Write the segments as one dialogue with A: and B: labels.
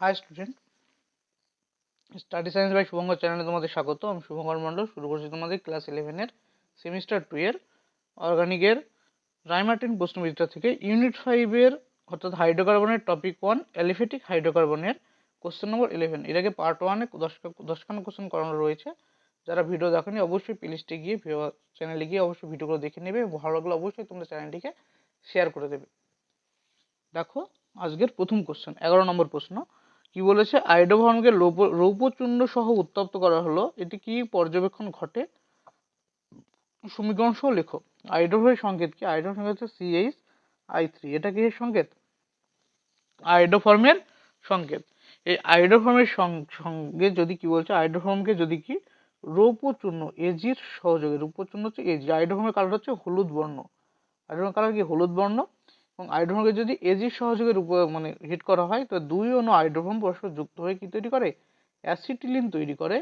A: Hi student study science by Shubhankar চ্যানেলে তোমাদের স্বাগত। আমি শুভঙ্কর মণ্ডল। শুরু করছি তোমাদের ক্লাস ইলেভেনের সেমিস্টার টু এর অর্গানিকের রাইমার্টিন প্রশ্নবিদ্যা থেকে। ইউনিট ফাইভের অর্থাৎ হাইড্রোকার্বনের টপিক ওয়ান অ্যালিফেটিক হাইড্রোকার্বনের কোশ্চেন নম্বর ইলেভেন আগে পার্ট ওয়ানে দশ দশখানা কোশ্চেন করানো রয়েছে। যারা ভিডিও দেখেনি, অবশ্যই প্লেলিস্টে গিয়ে চ্যানেলে গিয়ে অবশ্যই ভিডিওগুলো দেখে নেবে। ভালো লাগলে অবশ্যই তোমরা চ্যানেলটিকে শেয়ার করে দেবে। দেখো, আজকের প্রথম কোশ্চেন এগারো নম্বর প্রশ্ন। কি বলেছে? আইডোভার্মকে রৌপ রৌপচূর্ণ সহ উত্তপ্ত করা হলো। এটি কি পর্যবেক্ষণ ঘটে? সমীকরণ সহ লেখো। আইডোভারের সংকেত কি? আইডোভার সংকেত হচ্ছে সিএইচ আই থ্রি এটা কি সংকেত? আইডোফর্মের সংকেত। এই আইডোফর্মের সঙ্গে যদি কি বলছে? আইডোফর্মকে যদি কি? রৌপচূর্ণ এজির সহযোগে। রূপচূর্ণ হচ্ছে এজি আইডোফর্মের কালার হচ্ছে হলুদ বর্ণ। আইডোফর্মের কালার কি? হলুদ বর্ণ। এবং আইড্রোফোনকে যদি এজির সহযোগের উপর মানে হিট করা হয়, তো দুই অণু আইড্রোফোন পরস্পর যুক্ত হয়ে কি তৈরি করে? অ্যাসিটিলিন তৈরি করে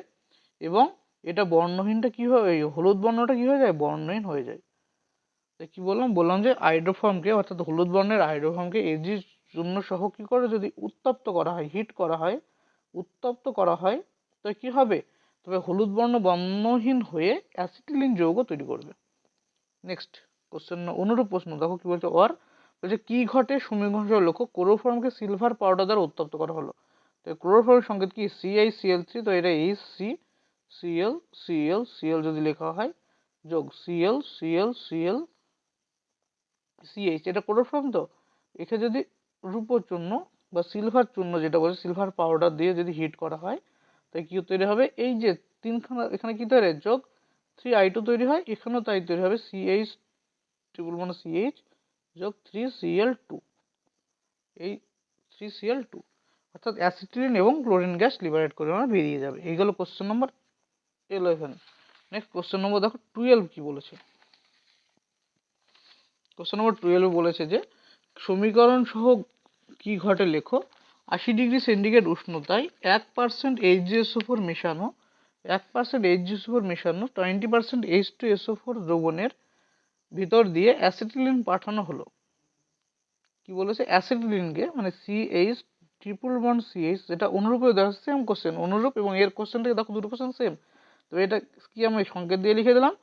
A: এবং এটা বর্ণহীনটা কি হয় হলুদ বর্ণটা কি হয়ে যায়? বর্ণহীন হয়ে যায়। তো কি বললাম? বললাম যে আইড্রোফর্মকে অর্থাৎ হলুদ বর্ণের আইড্রোফর্মকে এজির জন্য সহ কি করে? যদি উত্তপ্ত করা হয় হিট করা হয়, উত্তপ্ত করা হয়, তো কি হবে? তবে হলুদ বর্ণ বর্ণহীন হয়ে অ্যাসিটিলিন যৌগ তৈরি করবে। নেক্সট কোশ্চেন অনুরূপ প্রশ্ন। দেখো কি বলছে ওর বলছে কি ঘটে? সমীকরণ লক্ষ্য ক্লোরোফর্মকে সিলভার পাউডার দ্বারা উত্তপ্ত করা হলো। তো ক্লোরোফর্মের সংকেত কি সিআই সিএল থ্রি তো এটা H C CL CL CL যদি লেখা হয়, যোগ সিএল সিএল সিএল সিএইচ এটা ক্লোরোফর্ম তো? এখানে যদি রূপোর চূর্ণ বা সিলভার চূর্ণ যেটা বলে, সিলভার পাউডার দিয়ে যদি হিট করা হয় তো কি তৈরি হবে? এই যে তিনখানা, এখানে কি তৈরি যোগ থ্রি আই টু তৈরি হয়, এখানেও তাই তৈরি হবে সিএইচ ট্রিপল মানে সিএইচ যোগ থ্রি সিএল টু এই থ্রি সিএল টু অর্থাৎ অ্যাসিটিলিন এবং ক্লোরিন গ্যাস লিবারেট করে আমরা বেরিয়ে যাবে। এইগুলো question number eleven next question number দেখো টুয়েলভ কি বলেছে? কোশ্চেন নম্বর টুয়েলভ বলেছে যে, সমীকরণ সহ কি ঘটে লেখো? আশি ডিগ্রি সেন্টিগ্রেড উষ্ণতায় এক percent H G S O four মেশানো, এক percent H G S O four মেশানো twenty percent H two S O four দ্রবণের ভিতর দিয়ে অ্যাসিটিলিন পাঠানো হলো। কি বলেছে? অ্যাসিটিলিনকে মানে সিএইচ ট্রিপল বন্ড সিএইচ যেটা অনুরূপ দেখা সেম কোশ্চেন অনুরূপ এবং এর কোশ্চেনটাকে দেখো দুটো কোশ্চেন সেম তো এটা কি আমি সংকেত দিয়ে লিখে দিলাম?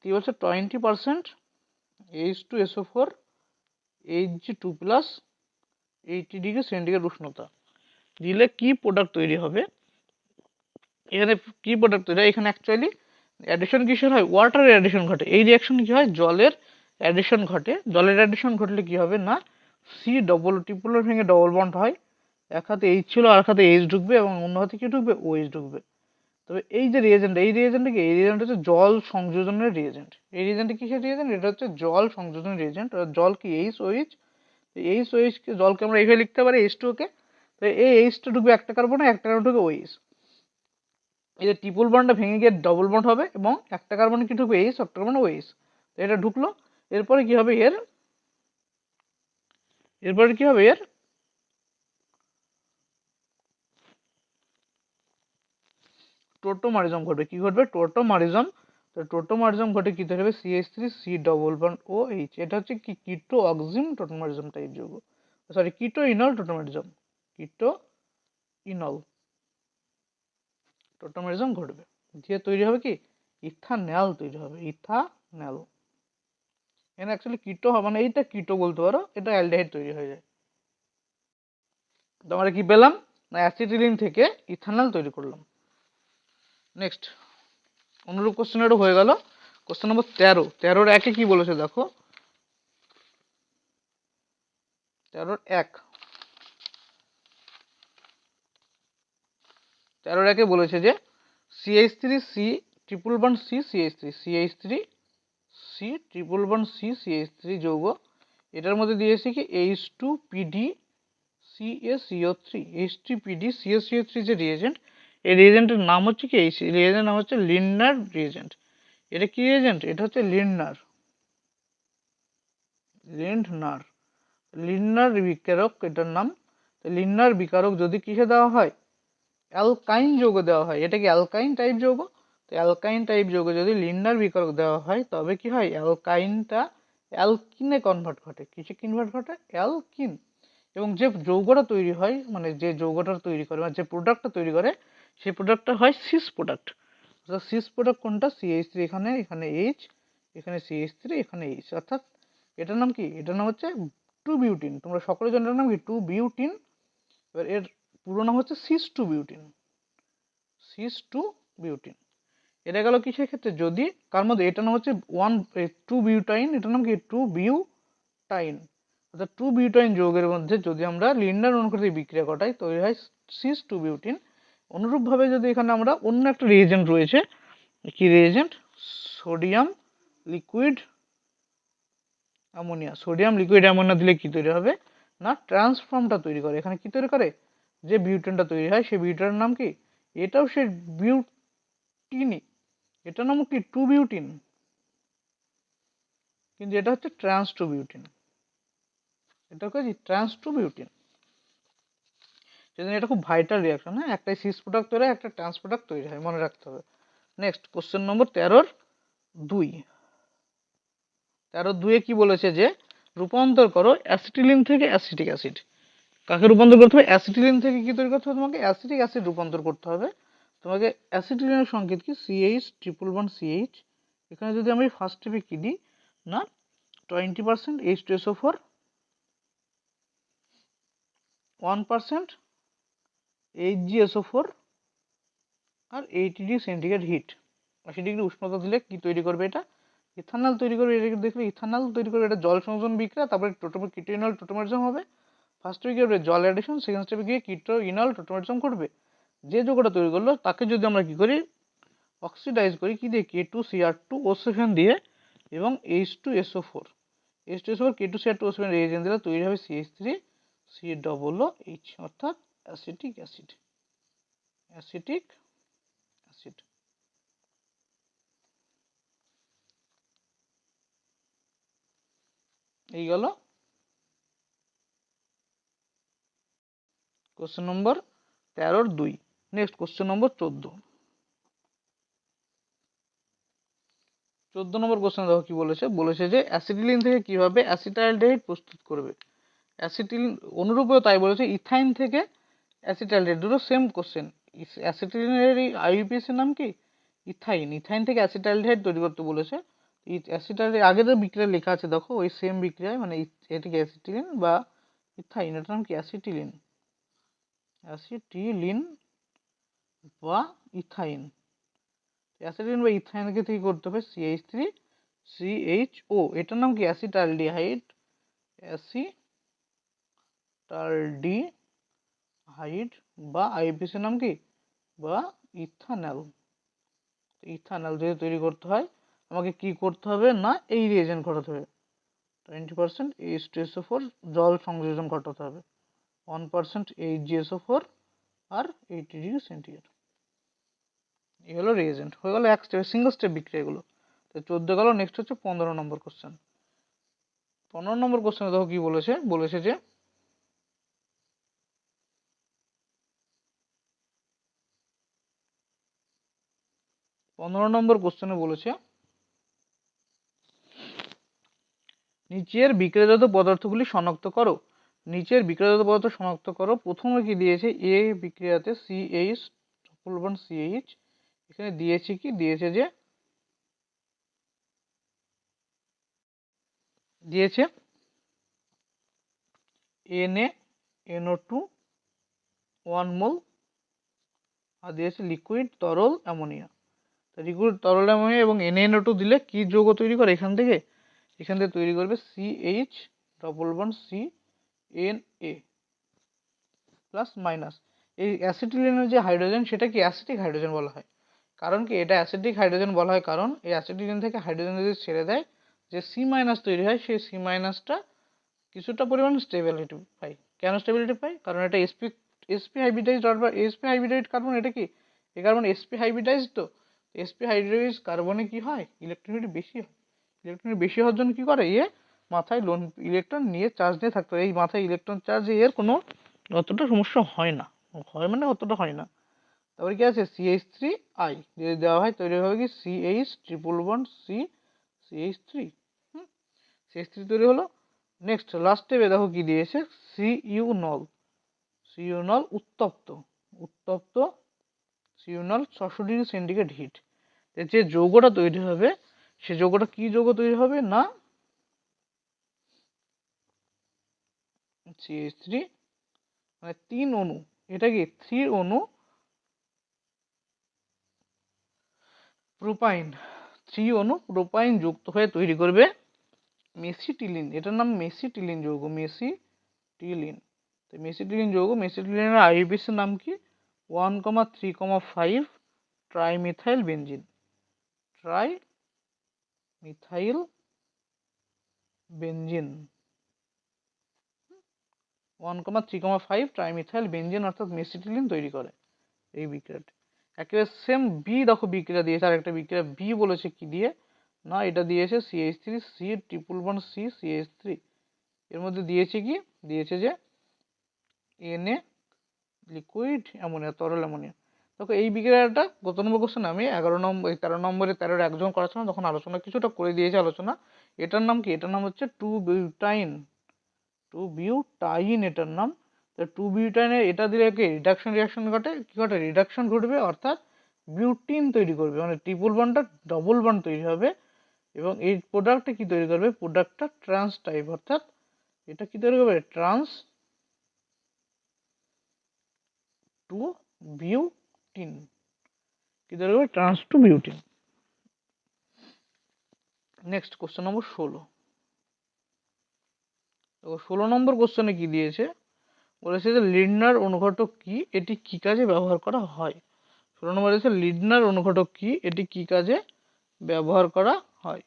A: কি বলছে? Twenty percent H two SO four H G two plus eighty degree centigrade উষ্ণতা। দিলে কি প্রোডাক্ট তৈরি হবে? এখানে কি প্রোডাক্ট তৈরি হয়? এখানে অ্যাকচুয়ালি অ্যাডিশন কিসের হয়? ওয়াটারের অ্যাডিশন ঘটে। এই রিয়াকশন কি হয়? জলের অ্যাডিশন ঘটে। জলের অ্যাডিশন ঘটলে কি হবে না? সি ডবল ট্রিপলের ভেঙে ডবল বন্ড হয়। এক হাতে এইচ ছিল আর হাতে এইচ ঢুকবে এবং অন্য হাতে কি ঢুকবে? ও এইচ ঢুকবে। তবে এই যে রিয়েজেন্ট এই রিয়েজেন্টটা কি? এই রিয়েজেন্ট হচ্ছে জল সংযোজনের রিয়েজেন্ট এই রিয়েজেন্টে কিসের রিয়েজেন্ট এটা হচ্ছে জল সংযোজনের রিয়েজেন্ট জল কি এইচ ওইচ এইচ ওইচ জলকে আমরা এইভাবে লিখতে পারি এইচ টু ওকে তো এই এইচ টু ঢুকবে একটা কার্বনে, একটা কার্বন ঢুকবে ওইচ এই যে ট্রিপল বন্ডটা ভেঙে গিয়ে ডবল বন্ড হবে এবং একটা কার্বনে কি ঢুকবে? এইচ একটা কার্বনে তো এটা ঢুকলো। এরপরে কি হবে এর? এরপরে কি হবে এর? টোটোমারিজম ঘটবে। কি ঘটবে? টোটোমারিজম। তো টোটোমারিজম ঘটে কি তৈরি হবে? CH three C double bond O H এটা হচ্ছে কি? কিটো অক্সিম টোটোমারিজম টাইপ যৌগ sorry keto enol tautomerism. Keto enol tautomerism ঘটবে। দিয়ে তৈরি হবে কি? ইথানেল তৈরি হবে, ইথানেল। এখানে অ্যাকচুয়ালি কিটো হবে মানে এইটা কিটো বলতে পারো, এটা অ্যালডিহাইড তৈরি হয়ে যায়। তো আমরা কি পেলাম? না, অ্যাসিটিলিন থেকে ইথানল তৈরি করলাম। নেক্সট অনুরূপ কোশ্চেন এটা হয়ে গেল। কোশ্চেন নম্বর তেরো। তেরোর একে কি বলেছে দেখো? তেরোর এক। একে বলেছে যে CH three C triple one C CH three CH three C triple one C CH three যৌগ। এটার মধ্যে দিয়েছি কি? H two PD CACO three H two PD CACO three যে রিয়েজেন্ট এই রিয়েজেন্টের নাম হচ্ছে কি? এই রিয়েজেন্ট নাম হচ্ছে লিন্নার রিয়েজেন্ট এটা কি রিয়েজেন্ট এটা হচ্ছে লিন্নার লিন্ডনার লিন্নার বিকারক, এটার নাম। লিন্নার বিকারক যদি কিসে দেওয়া হয়? অ্যালকাইন যৌগ দেওয়া হয়। এটা কি অ্যালকাইন টাইপ যৌগ। তো অ্যালকাইন টাইপ যৌগ যদি লিন্ডার বিকারক দেওয়া হয়, তবে কি হয়? অ্যালকাইনটা অ্যালকিনে কনভার্ট ঘটে। কিসে কনভার্ট ঘটে? অ্যালকিন। এবং যে যৌগটা তৈরি হয় মানে যে যৌগটা তৈরি করে মানে যে প্রোডাক্টটা তৈরি করে, সেই প্রোডাক্টটা হয় সিস প্রোডাক্ট অর্থাৎ সিস প্রোডাক্ট কোনটা? সিএইচ থ্রি এখানে এখানে এইচ এখানে সিএইচ থ্রি এখানে এইচ অর্থাৎ এটার নাম কি? এটার নাম হচ্ছে টু বিউটিন তোমরা সকলের জন্য নাম কি? টু বিউটিন এবার এর পুরো নাম হচ্ছে cis two butene cis two butene এটা গেল কিসের ক্ষেত্রে? যদি কার মধ্যে এটার নাম হচ্ছে ওয়ান টু বিউটাইন এটার নাম কি? টু বিউটাইন অর্থাৎ টু বিউটাইন যৌগের মধ্যে যদি আমরা লিন্ডার অনুকৃতি বিক্রিয়া ঘটাই, তৈরি হয় সিস টু বিউটিন অনুরূপভাবে যদি এখানে আমরা অন্য একটা রিয়েজেন্ট রয়েছে, কি reagent sodium liquid ammonia sodium liquid ammonia দিলে কি তৈরি হবে? না ট্রান্সফর্মটা তৈরি করে। এখানে কি তৈরি করে? যে বিউটেনটা তৈরি হয়, সেই বিউটেনের নাম কি? এটাও সে বিউটিনই এটার নাম কি? Two butene. কিন্তু এটা হচ্ছে ট্রান্স টু বিউটিন। এটা হচ্ছে ট্রান্স টু বিউটিন। এটা খুব ভাইটাল রিয়াকশন হ্যাঁ? একটা সিস প্রোডাক্ট তৈরি হয়, একটা ট্রান্স প্রোডাক্ট তৈরি হয়, মনে রাখতে হবে। নেক্সট কোশ্চেন নম্বর তেরোর দুই। তেরো দুয়ে কি বলেছে যে, রূপান্তর করো অ্যাসিটিলিন থেকে অ্যাসিটিক অ্যাসিড কাকে রূপান্তর করতে হবে? অ্যাসিটিলিন থেকে কি তৈরি করতে হবে তোমাকে? অ্যাসিটিক অ্যাসিড রূপান্তর করতে হবে। তোমাকে অ্যাসিটিলিনের সংকেত কি? সিএইচ ট্রিপল ওয়ান সিএইচ এখানে যদি আমি ফার্স্ট স্টেপে কি দিই? না twenty percent H two SO four one percent H G SO four আর এইটি ডিগ্রি সেন্টিগ্রেড হিট আশি ডিগ্রি উষ্ণতা দিলে কি তৈরি করবে এটা? ইথানল তৈরি করবে। এটা দেখলে ইথানল তৈরি করবে। এটা জল সংযোজন বিক্রিয়া, তারপরে টোটোমে কিটোইনল টোটোমারিজম হবে। ফার্স্ট কি করবে জল অ্যাডিশন সেকেন্ড স্টেপে গিয়ে কিটো ইনল টোটোমারিজম করবে। যে যৌগটা তৈরি করল, তাকে যদি আমরা কী করি অক্সিডাইজ করি, কী দিয়ে? K two CR two O seven দিয়ে, এবং H two SO four H two SO four K two CR two O seven reagent দিলে তৈরি হবে CH three C double O H অর্থাৎ অ্যাসিটিক অ্যাসিড অ্যাসিটিক অ্যাসিড এই গেল question নম্বর তেরোর দুই। নেক্সট কোশ্চেন নম্বর চোদ্দ। চোদ্দ নম্বর কোশ্চেন দেখো কি বলেছে? বলেছে যে অ্যাসিটিলিন থেকে কীভাবে অ্যাসিটাইলডেহাইড প্রস্তুত করবে? অ্যাসিটিলিন অনুরূপেও তাই বলেছে, ইথাইন থেকে অ্যাসিটাইলডেহাইড দুটো সেম কোশ্চেন অ্যাসিটিলিনের এই আইইউপিএসের নাম কি? ইথাইন। ইথাইন থেকে অ্যাসিটাইলডেহাইড তৈরি করতে বলেছে। অ্যাসিটাইল আগে তো বিক্রিয়া লেখা আছে, দেখো, ওই সেম বিক্রিয়ায় মানে এটিকে অ্যাসিটিলিন বা ইথাইন, এটার নাম কি? অ্যাসিটিলিন অ্যাসিটিলিন বা ইথাইন। অ্যাসিটিলিন বা ইথাইনকে থেকে করতে হবে? সিএইচ থ্রি সিএইচ ও এটার নাম কি? অ্যাসিটালডিহাইড অ্যাসিটালডিহাইড বা আইপিসির নাম কি? বা ইথানল। ইথানল যদি তৈরি করতে হয়। আমাকে কি করতে হবে? না, এই রিয়েজেন্ট ঘটাতে হবে। Twenty percent H two SO four জল সংযোজন ঘটাতে হবে। One percent H GSO four আর এইটি ডিগ্রি সেন্টিগ্রেড এই হলো রিয়েজেন্ট হয়ে গেলো এক স্টেপ সিঙ্গেল স্টেপ বিক্রিয়া এগুলো। তো চোদ্দ গেল নেক্সট হচ্ছে পনেরো নম্বর কোশ্চেন পনেরো নম্বর কোশ্চেনে দেখো কি বলেছে? বলেছে যে পনেরো নম্বর কোশ্চেনে বলেছে, নিচের বিক্রিয়াজাত পদার্থগুলি শনাক্ত করো। নিচের বিক্রিয়াজাত পদার্থ শনাক্ত করো। প্রথমে কি দিয়েছে? এ বিক্রিয়াতে সিএইচ ট্রিপল ওয়ান সিএইচ এখানে দিয়েছে কি? দিয়েছে যে, দিয়েছে N A NO two one mole আর দিয়েছে লিকুইড তরল অ্যামোনিয়া তো লিকুইড তরল অ্যামোনিয়া এবং এনএনও টু দিলে কি যৌগ তৈরি করে? এখান থেকে। এখান থেকে তৈরি করবে CH double one C N A plus minus এই অ্যাসিটিলিনের যে হাইড্রোজেন সেটা কি অ্যাসিটিক হাইড্রোজেন বলা হয়? কারণ কি এটা অ্যাসিটিক হাইড্রোজেন বলা হয়, কারণ এই অ্যাসিটিলিন থেকে হাইড্রোজেন যদি ছেড়ে দেয়, যে সি মাইনাস তৈরি হয়, সেই সি মাইনাসটা কিছুটা পরিমাণ স্টেবিলিটি পাই কেন স্টেবিলিটি পাই কারণ এটা এসপি এসপি হাইব্রিডাইজড বা এসপি হাইব্রিডাইড কার্বন এটা কি? এই কার্বন এসপি হাইব্রিডাইজ তো? এসপি হাইড্রোজ কার্বনে কি হয়? ইলেকট্রনিটি বেশি হয়। ইলেকট্রনিক বেশি হওয়ার জন্য কি করে? ইয়ে মাথায় লোন ইলেকট্রন নিয়ে চার্জ নিয়ে থাকতে হয় এই মাথায় ইলেকট্রন চার্জ এর কোনো অতটা সমস্যা হয় না। হয় মানে অতটা হয় না। তারপরে কি আছে? সিএইচ থ্রি আই যদি দেওয়া হয় তৈরি হবে কি? CH triple one C CH three hmm? CH three তৈরি হলো। নেক্সট লাস্টে দেখো কি দিয়েছে? সি ইউনল সি ইউনল উত্তপ্ত। উত্তপ্ত সি ইউনল ছশো ডিগ্রি সেন্টিগ্রেড হিট। যে যৌগটা তৈরি হবে, সে যৌগটা কি যৌগ তৈরি হবে না সিএইচ থ্রি মানে তিন অণু এটা কি থ্রি অণু প্রোপাইন থ্রি অণু প্রোপাইন যুক্ত হয়ে তৈরি করবে মেসিটিলিন এটার নাম মেসিটিলিন যৌগ মেসিটিলিন তো মেসিটিলিন যৌগ মেসিটিলিনের আইউপিএসের নাম কি? One comma three comma five trimethyl benzene tri methyl benzene one comma three comma five trimethyl benzene অর্থাৎ মেসিটিলিন তৈরি করে এই বিক্রিয়াটি। একেবারে সেম বি দেখো বিক্রিয়া দিয়েছে, আর একটা বিক্রিয়া বি বলেছে কি দিয়ে? না, এটা দিয়েছে CH three C triple one C CH three এর মধ্যে দিয়েছে কি? দিয়েছে যে এন এ লিকুইড অ্যামোনিয়া তরল অ্যামোনিয়া দেখো এই বিক্রিয়াটা গত নম্বর কোশ্চেন আমি এগারো নম্বর তেরো নম্বরে তেরোর একজন করাচ্ছিলাম তখন আলোচনা কিছুটা করে দিয়েছে আলোচনা। এটার নাম কি? এটার নাম হচ্ছে টু বিউটাইন টু বিউটাইন এটার নাম। তো টু বিউটাইনে এটা দিলে কি? রিডাকশন রিয়াকশন ঘটে? কি ঘটে? রিডাকশন ঘটবে, অর্থাৎ বিউটিন তৈরি করবে। মানে ট্রিপল বন্ডটা ডবল বন্ড তৈরি হবে। এবং এই প্রোডাক্টটা কি তৈরি করবে? প্রোডাক্টটা ট্রান্স টাইপ অর্থাৎ এটা কি তৈরি করবে? ট্রান্স টু বিউটিন কি তৈরি করবে? Trans two butene next question number ষোলো। তো ষোলো নম্বর কোশ্চেনে কি দিয়েছে? বলেছে যে, লিডনার অনুঘটক কি? এটি কি কাজে ব্যবহার করা হয়? ষোলো নম্বর দিয়েছে লিডনার অনুঘটক কি? এটি কি কাজে ব্যবহার করা হয়?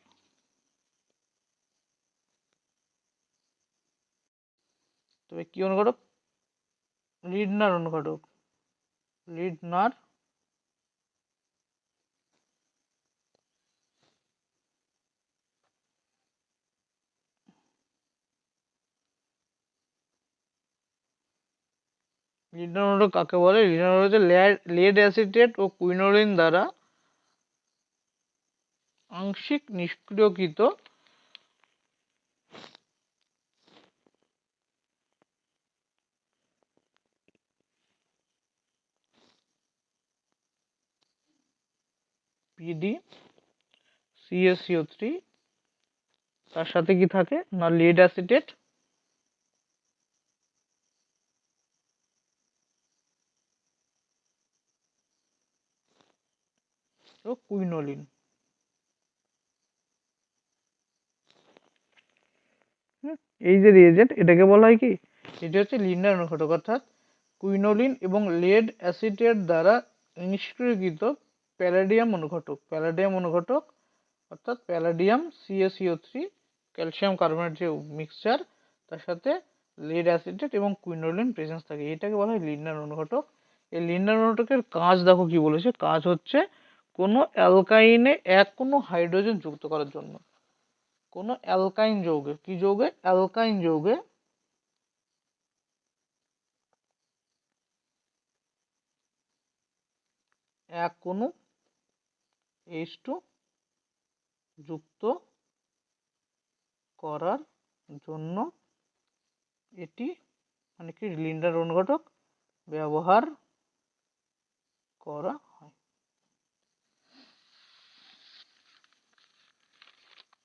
A: তবে কি অনুঘটক? লিডনার অনুঘটক। লিডনার লিডনার কাকে বলে? হচ্ছে লেড অ্যাসিটেট ও কুইনোলিন দ্বারা আংশিক নিষ্ক্রিয়কৃত পিডি সিএসিও থ্রি তার সাথে কি থাকে? না লিড অ্যাসিটেট ও কুইনোলিন। এই যে রিয়েজেন্ট এটাকে বলা হয় কি? এটি হচ্ছে লিন্ডার অনুঘটক অর্থাৎ কুইনোলিন এবং লেড অ্যাসিটেট দ্বারা নিষ্ক্রিয়কৃত প্যালাডিয়াম অনুঘটক প্যালাডিয়াম অনুঘটক, অর্থাৎ palladium CaCO three calcium carbonate যে মিক্সচার, তার সাথে লেড অ্যাসিটেট এবং কুইনোলিন প্রেজেন্স থাকে। এটাকে বলা হয় লিন্ডার অনুঘটক। এই লিন্ডার অনুঘটকের কাজ দেখো কি বলেছে? কাজ হচ্ছে কোনো অ্যালকাইনে এক কোনো হাইড্রোজেন যুক্ত করার জন্য। কোনো অ্যালকাইন যৌগে, কি যৌগে? অ্যালকাইন যৌগে এক কোনো এইচ টু যুক্ত করার জন্য এটি মানে কি, লিন্ডার অনুঘটক ব্যবহার করা হয়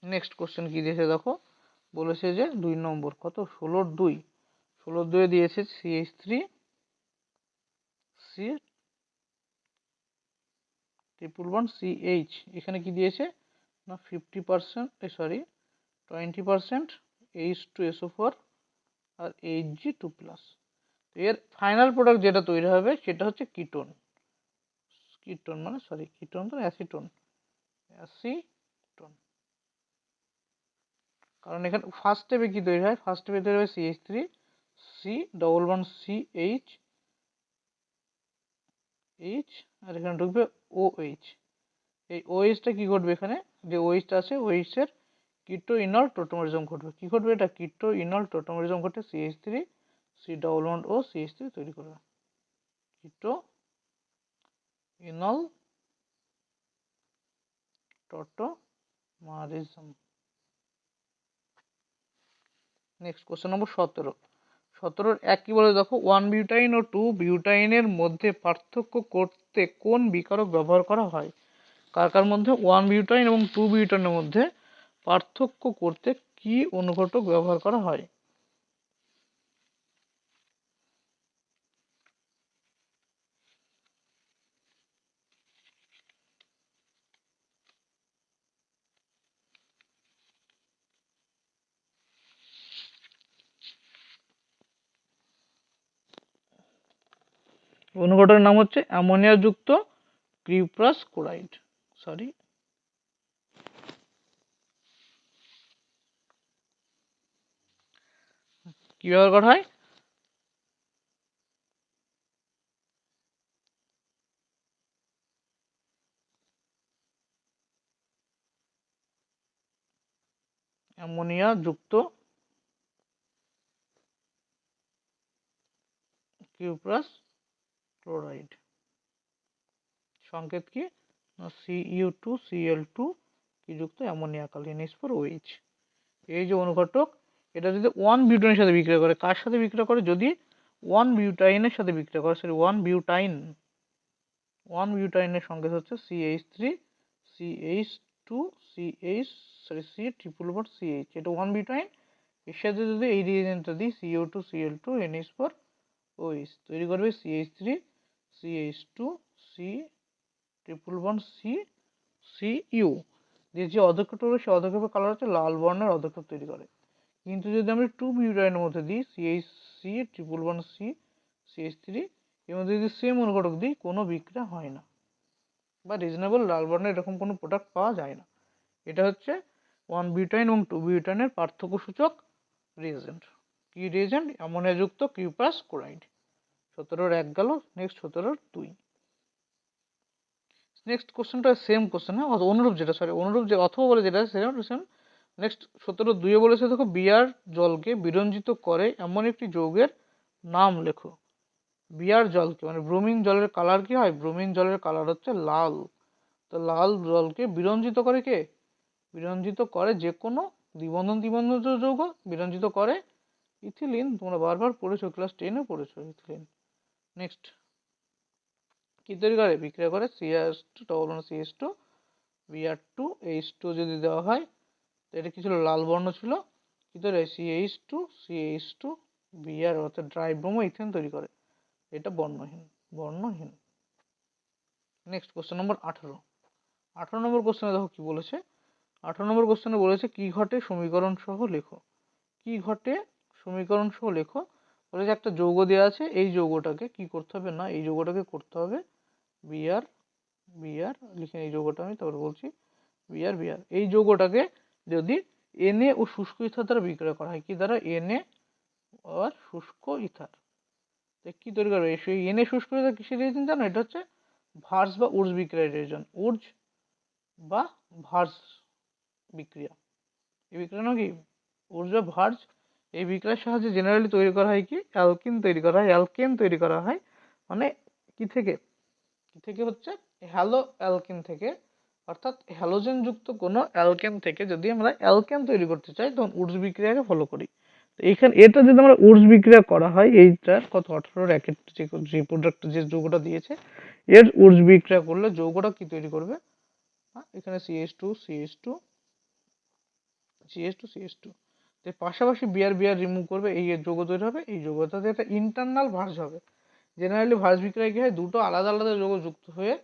A: নেক্সট কোশ্চেন কি দিয়েছে দেখো? বলেছে যে দুই নম্বর, কত? ষোলোর দুই। ষোলোর দুয়ে দিয়েছে CH three C triple one CH এখানে কি দিয়েছে? না fifty percent sorry twenty percent H two SO four আর এইচ জি টু প্লাস এর ফাইনাল প্রোডাক্ট যেটা তৈরি হবে সেটা হচ্ছে কিটোন কিটোন মানে সরি কিটোন তো অ্যাসিটোন অ্যাসিটোন কারণ এখানে ফার্স্ট স্টেপে কি তৈরি হয়? ফার্স্ট স্টেপে তৈরি হয় CH three C double one C H H আর এখানে ঢুকবে ও এইচ এই ও এইচটা কি ঘটবে এখানে? যে ও এইচটা আছে ও এইচের কিটো ইনল টোটোমারিজম ঘটবে। কি ঘটবে? এটা কিটো ইনল টোটোমারিজম ঘটে CH three C double one O CH three তৈরি করবে। Keto enol tautomerism next question number সতেরো। সতেরোর এক বলে দেখো ওয়ান বিউটাইন ও টু বিউটাইনের মধ্যে পার্থক্য করতে কোন বিকারক ব্যবহার করা হয়? কার কার মধ্যে? ওয়ান বিউটাইন এবং টু বিউটাইনের মধ্যে পার্থক্য করতে কি অনুঘটক ব্যবহার করা হয়? অনুঘটকের নাম হচ্ছে অ্যামোনিয়া যুক্ত ক্রিপ্রাস ক্লোরাইড। সরি কি ব্যবহার করা হয়? অ্যামোনিয়া যুক্ত কিউপ্রাস ক্লোরাইড সংকেত কি? সিইউ টু সিএল টু কি যুক্ত? অ্যামোনিয়া কালিন ইস ফর ওইচ এই যে অনুঘটক, এটা যদি ওয়ান বিউটাইনের সাথে বিক্রিয়া করে, কার সাথে বিক্রিয়া করে? যদি ওয়ান বিউটাইনের সাথে বিক্রিয়া করে সরি ওয়ান বিউটাইন ওয়ান বিউটাইনের সংকেত হচ্ছে CH three CH two CH sorry C triple bond CH এটা ওয়ান বিউটাইন এর সাথে যদি এই রিয়েজেন্টটা দিই CO two Cl two N H four OH তৈরি করবে CH three CH two C triple bond C C U দিয়ে যে অধক্ষেপ হবে সেই অধক্ষেপের কালার হচ্ছে লাল বর্ণের অধক্ষেপ তৈরি করে। কিন্তু যদি আমরা টু বিউটাইনের মধ্যে দিই CH C triple one C CH three এর মধ্যে যদি সেম অনুঘটক দিই, কোনো বিক্রিয়া হয় না। বা রিজনেবল লাল বর্ণের এরকম কোনো প্রোডাক্ট পাওয়া যায় না। এটা হচ্ছে ওয়ান বিউটাইন এবং টু বিউটাইনের পার্থক্য সূচক রিয়েজেন্ট কি রিয়েজেন্ট অ্যামোনিয়াযুক্ত কিউপাস ক্লোরাইড সতেরোর এক গেল নেক্সট সতেরোর দুই। নেক্সট কোশ্চেনটা সেম কোশ্চেন হ্যাঁ? অনুরূপ যেটা সরি অনুরূপ যে অথবা বলে যেটা সেম সেম নেক্সট সতেরো দুইয়ে বলেছে, দেখো বিয়ার জলকে বিরঞ্জিত করে এমন একটি যৌগের নাম লেখো। বিয়ার জলকে মানে ব্রোমিন জলের কালার কি হয়? ব্রোমিন জলের কালার হচ্ছে লাল। তো লাল জলকে বিরঞ্জিত করে কে? বিরঞ্জিত করে যে কোনো দ্বিবন্ধন দ্বিবন্ধন যৌগ, বিরঞ্জিত করে ইথিলিন। তোমরা বারবার পড়েছো ক্লাস টেনে পড়েছো ইথিলিন। নেক্সট। কি তৈরি করে বিক্রিয়া করে CH two double one CH two Br two H two যদি দেওয়া হয়, তো এটা কি ছিল? লাল বর্ণ ছিল। কি তৈরি হয় CH two CH two Br অর্থাৎ ড্রাই ব্রোমো ইথেন তৈরি করে। এটা বর্ণহীন বর্ণহীন। নেক্সট কোশ্চেন নম্বর আঠারো। আঠারো নম্বর কোশ্চেনে দেখো কি বলেছে? আঠারো নম্বর কোশ্চেনে বলেছে, কি ঘটে? সমীকরণ সহ লেখো। কি ঘটে? সমীকরণ সহ লেখো। বলে যে একটা যৌগ দেওয়া আছে, এই যৌগটাকে কি করতে হবে? না, এই যৌগটাকে করতে হবে বিআর বিআর লিখে এই যৌগটা আমি, তারপরে বলছি বিআর বিআর এই যৌগটাকে যদি এনএ ও শুষ্ক ইথার দ্বারা বিক্রয় করা হয়, কি দ্বারা? এনএ আর শুষ্ক ইথার। কি তৈরি করবে? সেই এনএ শুষ্ক ইথার কিসের রিয়েজন জানো? এটা হচ্ছে ভার্স বা উর্জ বিক্রিয়ার রিয়েজন উর্জ বা ভার্স বিক্রিয়া। এই বিক্রিয়া কি? উর্জ বা ভার্স এই বিক্রিয়ার সাহায্যে জেনারেলি তৈরি করা হয় কি? অ্যালকিন তৈরি করা হয় অ্যালকেন তৈরি করা হয়। মানে কি থেকে? কি থেকে হচ্ছে? হ্যালো অ্যালকিন থেকে। অর্থাৎ হ্যালোজেন যুক্ত কোনো অ্যালকেন থেকে যদি আমরা অ্যালকেন তৈরি করতে চাই, তখন উর্জ বিক্রিয়াকে ফলো করি। তো এখানে, এটা যদি আমরা উর্জ বিক্রিয়া করা হয়, এইটার কত? আঠারোর একের যে যে প্রোডাক্ট যে যৌগটা দিয়েছে, এর উর্জ বিক্রিয়া করলে যৌগটা কি তৈরি করবে? এখানে CH two CH two CH two CH two তো পাশাপাশি বিয়ার বিয়ার রিমুভ করবে, এই যৌগ তৈরি হবে, এই যৌগটাতে একটা ইন্টারনাল ভার্জ হবে। জেনারেলি ভার্জ বিক্রয় কি হয় দুটো আলাদা আলাদা যৌগ যুক্ত হয়ে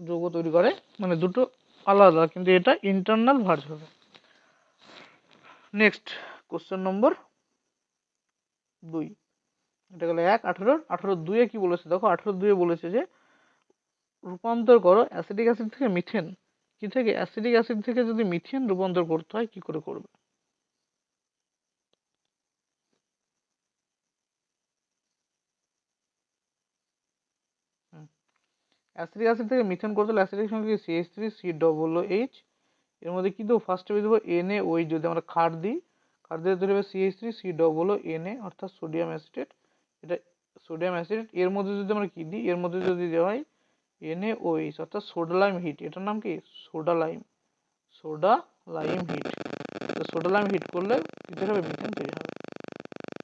A: যৌগ তৈরি করে মানে দুটো আলাদা, কিন্তু এটা ইন্টারনাল ভার্জ হবে। নেক্সট কোশ্চেন নম্বর দুই। এটা গেল এক আঠেরোর আঠেরো দুইয়ে কি বলেছে? দেখো, আঠেরো দুইয়ে বলেছে যে, রূপান্তর করো অ্যাসিডিক অ্যাসিড থেকে মিথেন কি থেকে? অ্যাসিডিক অ্যাসিড থেকে যদি মিথেন রূপান্তর করতে হয়, কি করে করবে? অ্যাসিডিক অ্যাসিড থেকে মিথেন করতে হলে অ্যাসিডিক সঙ্গে C H three C double H এর মধ্যে কি দেবো? ফার্স্টে দেবো এন এ ওই যদি আমরা খাট দিই খাট দিয়ে C H three C double O N A অর্থাৎ সোডিয়াম অ্যাসিডেট এটা সোডিয়াম অ্যাসিডেট এর মধ্যে যদি আমরা কী দিই? এর মধ্যে যদি দেওয়া হয় এন এ ও এইচ অর্থাৎ সোডা লাইম হিট এটার নাম কি? Soda lime soda lime heat তো সোডা লাইম হিট করলে কী হবে? মিথেন তৈরি হবে।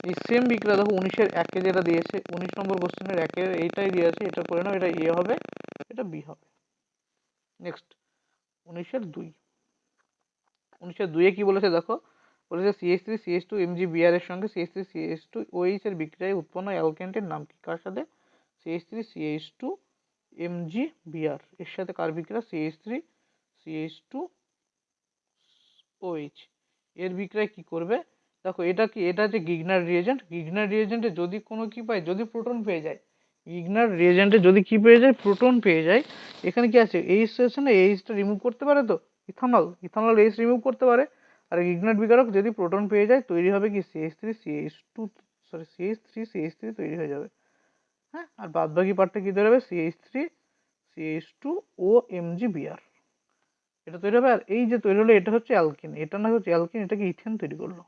A: এই সেম বিক্রিয়া দেখো উনিশের একে যেটা দিয়েছে, উনিশ নম্বর কোশ্চেনের একের এইটাই দিয়েছে, এটা করে নাও, এটা এ হবে, এটা বি হবে। নেক্সট উনিশের দুই। উনিশের দুইয়ে কি বলেছে দেখো? বলেছে CH three CH two Mg Br এর সঙ্গে CS three CS two OH এর বিক্রিয়ায় উৎপন্ন অ্যালকেন্টের নাম কি? কার সাথে? CH three CH two Mg Br এর সাথে কার বিক্রিয়া? CS three CS two OH এর বিক্রিয়ায় কি করবে? দেখো, এটা কি, এটা হচ্ছে গিগনার রিয়েজেন্ট গিগনার রিয়েজেন্টে যদি কোনো কি পায় যদি প্রোটন পেয়ে যায় গিগনার রিয়েজেন্টে যদি কি পেয়ে যায় প্রোটন পেয়ে যায়, এখানে কি আছে এইচ আছে না এইচটা রিমুভ করতে পারে তো? ইথানল ইথানল এইচ রিমুভ করতে পারে। আর ইগনাট বিকারক যদি প্রোটন পেয়ে যায়, তৈরি হবে কি CH three CH two sorry CH three CH three তৈরি হয়ে যাবে। হ্যাঁ আর বাদ বাকি পার্টটা কি তৈরি হবে? CH three CH two O M Mg Br এটা তৈরি হবে, আর এই যে তৈরি হলো, এটা হচ্ছে অ্যালকিন। এটা না হচ্ছে অ্যালকিন, এটাকে ইথেন তৈরি করল।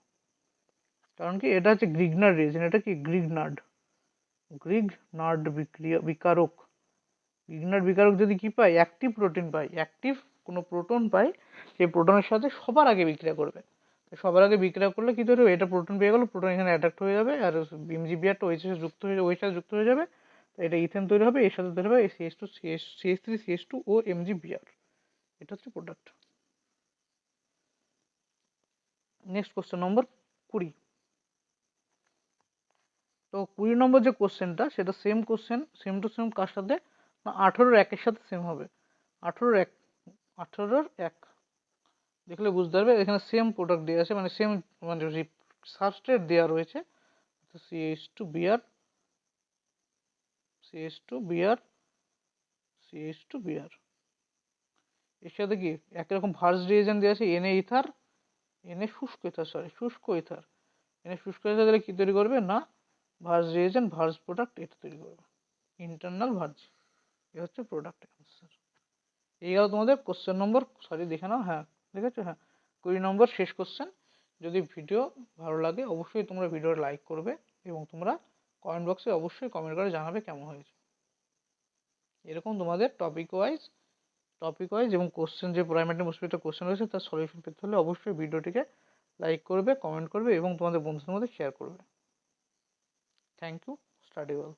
A: কারণ কি এটা হচ্ছে গ্রিগনার রিয়েজন এটা কি গ্রিগনার্ড গ্রিগনার্ড বিক্রিয়া, বিকারক। গ্রিগনার্ড বিকারক যদি কি পায়? অ্যাক্টিভ প্রোটিন পায়। অ্যাক্টিভ কোনো প্রোটন পায় সেই প্রোটনের সাথে সবার আগে বিক্রিয়া করবে। সবার আগে বিক্রিয়া করলে কি তৈরি হবে? এটা প্রোটন পেয়ে গেলো প্রোটন এখানে অ্যাট্রাক্ট হয়ে যাবে, আর বিমজিবিআরটা ওই সাথে যুক্ত হয়ে ওই সাথে যুক্ত হয়ে যাবে। তো এটা ইথেন তৈরি হবে, এর সাথে তৈরি হবে CH two CH CH three CH two O MgBr এটা হচ্ছে প্রোডাক্ট নেক্সট কোশ্চেন নম্বর কুড়ি। তো কুড়ি নম্বর যে কোশ্চেনটা সেটা same question same to same কার সাথে? না, আঠেরোর একের সাথে সেম হবে। আঠেরোর এক আঠেরোর এক। দেখলে বুঝতে পারবে, এখানে সেম প্রোডাক্ট দেওয়া আছে মানে সেম মানে সাবস্ট্রেট দেওয়া রয়েছে CH two Br CH two Br CH two Br এর সাথে কি? একই রকম ভার্স রিয়েজেন্ট দেওয়া আছে এনে ইথার এনে শুষ্ক ইথার সরি শুষ্ক ইথার এনে শুষ্ক ইথার তাহলে কি তৈরি করবে? না ভার্স রিয়েজেন্ট ভার্স প্রোডাক্ট এটা তৈরি করবে। ইন্টারনাল ভার্স এ হচ্ছে প্রোডাক্ট অ্যান্সার এই গেল তোমাদের কোশ্চেন নম্বর সরি দেখে নাও হ্যাঁ দেখেছ? হ্যাঁ কুড়ি নম্বর শেষ কোশ্চেন যদি ভিডিও ভালো লাগে, অবশ্যই তোমরা ভিডিও লাইক করবে এবং তোমরা কমেন্ট বক্সে অবশ্যই কমেন্ট করে জানাবে কেমন হয়েছে। এরকম তোমাদের টপিক ওয়াইজ টপিক ওয়াইজ এবং কোশ্চেন যে প্রাইমারি মোস্ট কোশ্চেন রয়েছে, তার সলিউশন পেতে হলে অবশ্যই ভিডিওটিকে লাইক করবে কমেন্ট করবে এবং তোমাদের বন্ধুদের মধ্যে শেয়ার করবে। Thank you study well